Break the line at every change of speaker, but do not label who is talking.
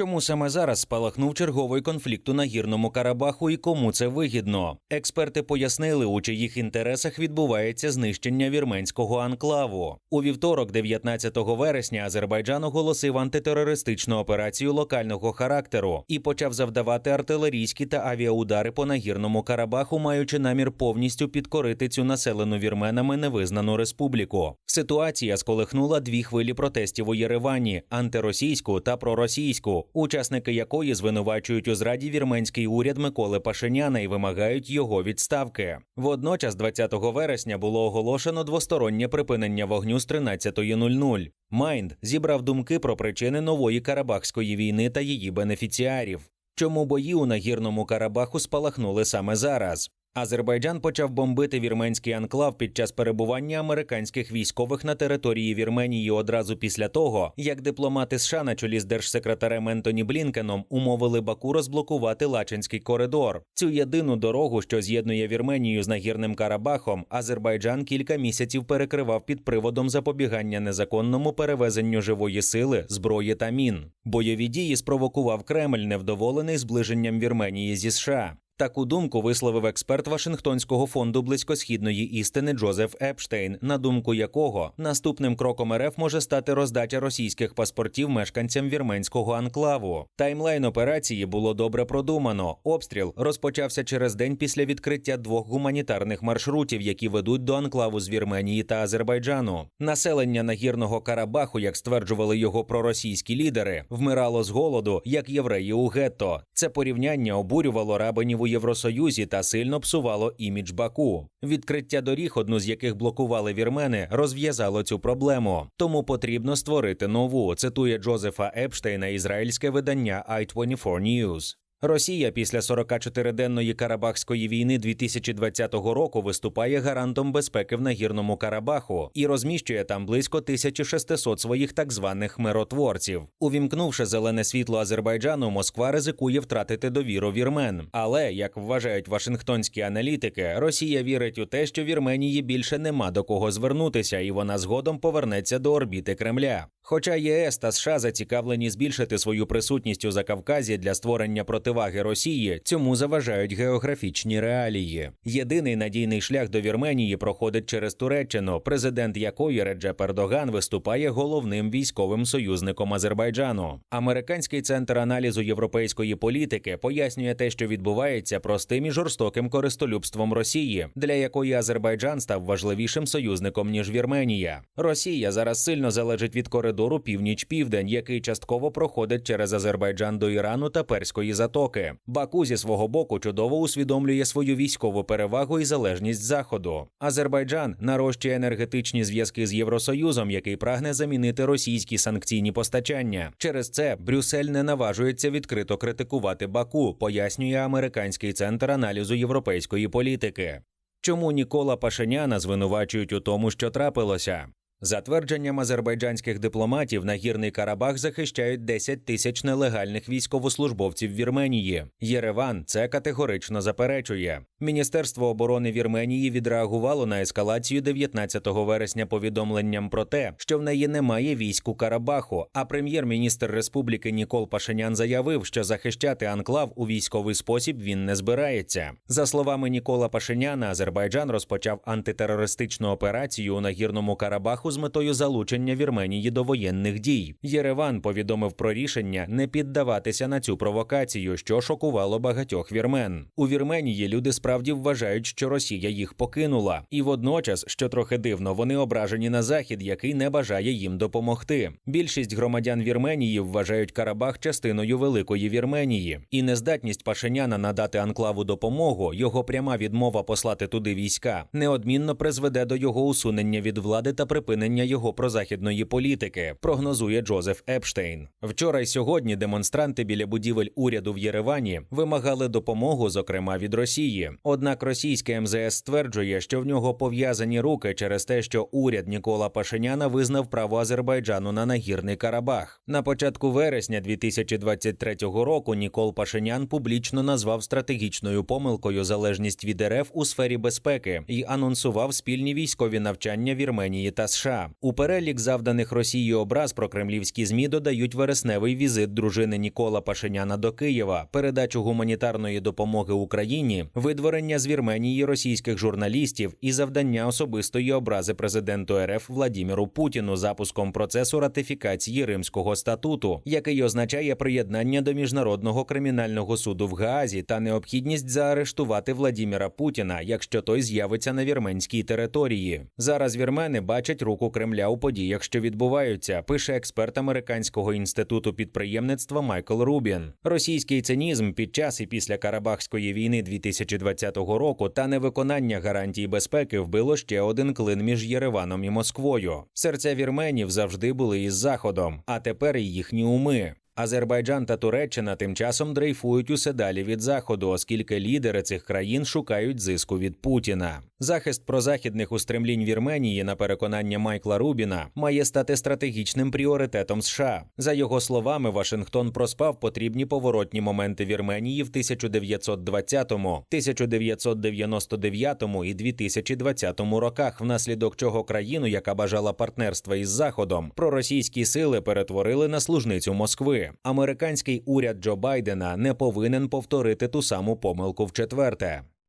Чому саме зараз спалахнув черговий конфлікт у нагірному Карабаху і кому це вигідно? Експерти пояснили, у чиїх інтересах відбувається знищення вірменського анклаву. У вівторок, 19 вересня, Азербайджан оголосив антитерористичну операцію локального характеру і почав завдавати артилерійські та авіаудари по нагірному Карабаху, маючи намір повністю підкорити цю населену вірменами невизнану республіку. Ситуація сколихнула дві хвилі протестів у Єревані антиросійську та проросійську учасники якої звинувачують у зраді вірменський уряд Миколи Пашиняна і вимагають його відставки. Водночас, 20 вересня, було оголошено двостороннє припинення вогню з 13.00. Майнд зібрав думки про причини нової Карабахської війни та її бенефіціарів. Чому бої у нагірному Карабаху спалахнули саме зараз? Азербайджан почав бомбити вірменський анклав під час перебування американських військових на території Вірменії одразу після того, як дипломати США на чолі з держсекретарем Ентоні Блінкеном умовили Баку розблокувати Лачинський коридор. Цю єдину дорогу, що з'єднує Вірменію з нагірним Карабахом, Азербайджан кілька місяців перекривав під приводом запобігання незаконному перевезенню живої сили, зброї та мін. Бойові дії спровокував Кремль, невдоволений зближенням Вірменії зі США. Таку думку висловив експерт Вашингтонського фонду близькосхідної істини Джозеф Епштейн, на думку якого наступним кроком РФ може стати роздача російських паспортів мешканцям вірменського анклаву. Таймлайн операції було добре продумано. Обстріл розпочався через день після відкриття двох гуманітарних маршрутів, які ведуть до анклаву з Вірменії та Азербайджану. Населення нагірного Карабаху, як стверджували його проросійські лідери, вмирало з голоду, як євреї у гетто. Це порівняння обурювало рабинів у Євросоюзі та сильно псувало імідж Баку. Відкриття доріг, одну з яких блокували вірмени, розв'язало цю проблему. Тому потрібно створити нову. Цитує Джозефа Епштейна, ізраїльське видання i24 News. Росія після 44-денної Карабахської війни 2020 року виступає гарантом безпеки в нагірному Карабаху і розміщує там близько 1600 своїх так званих миротворців. Увімкнувши зелене світло Азербайджану, Москва ризикує втратити довіру вірмен. Але як вважають вашингтонські аналітики, Росія вірить у те, що Вірменії більше нема до кого звернутися, і вона згодом повернеться до орбіти Кремля. Хоча ЄС та США зацікавлені збільшити свою присутність у Закавказі для створення противаги Росії, цьому заважають географічні реалії. Єдиний надійний шлях до Вірменії проходить через Туреччину, президент якої Реджеп Ердоган виступає головним військовим союзником Азербайджану. Американський центр аналізу європейської політики пояснює те, що відбувається простим і жорстоким користолюбством Росії, для якої Азербайджан став важливішим союзником ніж Вірменія. Росія зараз сильно залежить від коридору північ-південь, який частково проходить через Азербайджан до Ірану та Перської затоки. Баку зі свого боку чудово усвідомлює свою військову перевагу і залежність заходу. Азербайджан нарощує енергетичні зв'язки з Євросоюзом, який прагне замінити російські санкційні постачання. Через це Брюссель не наважується відкрито критикувати Баку, пояснює американський центр аналізу європейської політики. Чому Нікола Пашиняна звинувачують у тому, що трапилося? За твердженням азербайджанських дипломатів, нагірний Карабах захищають 10 тисяч нелегальних військовослужбовців Вірменії. Єреван це категорично заперечує. Міністерство оборони Вірменії відреагувало на ескалацію 19 вересня повідомленням про те, що в неї немає військ у Карабаху. А прем'єр-міністр республіки Нікол Пашинян заявив, що захищати анклав у військовий спосіб він не збирається. За словами Нікола Пашиняна, Азербайджан розпочав антитерористичну операцію у нагірному Карабаху з метою залучення Вірменії до воєнних дій. Єреван повідомив про рішення не піддаватися на цю провокацію, що шокувало багатьох вірмен. У Вірменії люди справді вважають, що Росія їх покинула, і водночас, що трохи дивно, вони ображені на захід, який не бажає їм допомогти. Більшість громадян Вірменії вважають Карабах частиною великої Вірменії, і нездатність Пашиняна надати анклаву допомогу, його пряма відмова послати туди війська, неодмінно призведе до його усунення від влади та припинення його прозахідної політики, прогнозує Джозеф Епштейн. Вчора й сьогодні демонстранти біля будівель уряду в Єревані вимагали допомогу, зокрема від Росії. Однак російське МЗС стверджує, що в нього пов'язані руки через те, що уряд Нікола Пашиняна визнав право Азербайджану на нагірний Карабах. На початку вересня 2023 року Нікол Пашинян публічно назвав стратегічною помилкою залежність від РФ у сфері безпеки і анонсував спільні військові навчання Вірменії та США. США. У перелік завданих Росії образ прокремлівські змі додають вересневий візит дружини Нікола Пашиняна до Києва, передачу гуманітарної допомоги Україні, видворення з Вірменії російських журналістів і завдання особистої образи президенту РФ Владіміру Путіну запуском процесу ратифікації Римського статуту, який означає приєднання до міжнародного кримінального суду в Гаазі та необхідність заарештувати Владіміра Путіна, якщо той з'явиться на вірменській території. Зараз вірмени бачать руку Кремля у подіях, що відбуваються, пише експерт американського інституту підприємництва Майкл Рубін. Російський цинізм під час і після Карабахської війни 2020 року та невиконання гарантій безпеки вбило ще один клин між Єреваном і Москвою. Серця вірменів завжди були із заходом, а тепер і їхні уми. Азербайджан та Туреччина тим часом дрейфують усе далі від заходу, оскільки лідери цих країн шукають зиску від Путіна. Захист прозахідних устремлінь Вірменії, на переконання Майкла Рубіна, має стати стратегічним пріоритетом США. За його словами, Вашингтон проспав потрібні поворотні моменти Вірменії в 1920, 1999 і 2020 роках, внаслідок чого країну, яка бажала партнерства із Заходом, проросійські сили перетворили на служницю Москви. Американський уряд Джо Байдена не повинен повторити ту саму помилку в четверте.